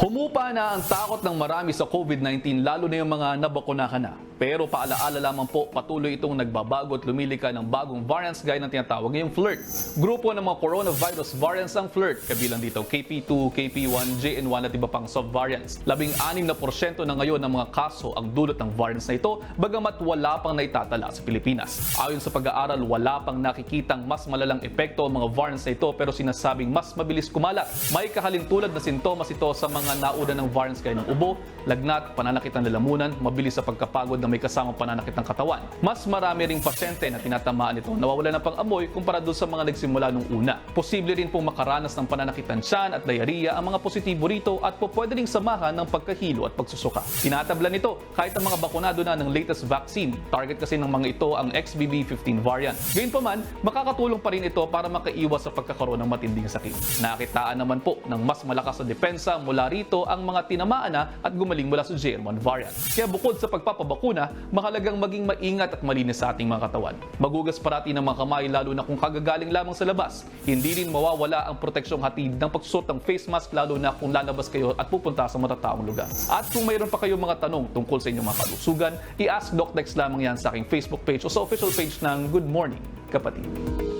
Humupa na ang takot ng marami sa COVID-19 lalo na yung mga nabakunahan na. Pero paalaala lamang po, patuloy itong nagbabago at lumilika ng bagong variants gaya ng tinatawag ngayong flirt. Grupo ng mga coronavirus variants ang flirt, kabilang dito KP2, KP1, JN1 at iba pang sub-variants. Labing anim na porsyento na ngayon ng mga kaso ang dulot ng variants na ito, bagamat wala pang naitatala sa Pilipinas. Ayon sa pag-aaral, wala pang nakikitang mas malalang epekto ang mga variants na ito pero sinasabing mas mabilis kumalat. May kahalintulad na sintomas ito sa mga nauna ng variants gaya ng ubo, lagnat, pananakit ng lalamunan, mabilis sa pagkapagod na may kasamang pananakit ng katawan. Mas marami ring pasyente na tinatamaan ito nawawala ng pang-amoy kumpara doon sa mga nagsimula nung una. Posible rin pong makaranas ng pananakit ng tiyan at diarrhea ang mga positibo rito at po pwede ring samahan ng pagkahilo at pagsusuka. Tinatabla nito kahit ang mga bakunado na ng latest vaccine. Target kasi ng mga ito ang XBB15 variant. Gayunpaman, makakatulong pa rin ito para makaiwas sa pagkakaroon ng matinding sakit. Nakitaan naman po ng mas malakas na depensa mula rito ang mga tinamaan na at gumaling mula sa JN1 variant. Kaya bukod sa pagpapabakuna, mahalagang maging maingat at malinis sa ating mga katawan. Magugas parati ng mga kamay lalo na kung kagagaling lamang sa labas. Hindi rin mawawala ang proteksyong hatid ng pagsusot ng face mask lalo na kung lalabas kayo at pupunta sa matataong lugar. At kung mayroon pa kayong mga tanong tungkol sa inyong mga kalusugan, i-ask Doc Dex lamang yan sa aking Facebook page o sa official page ng Good Morning, kapatid.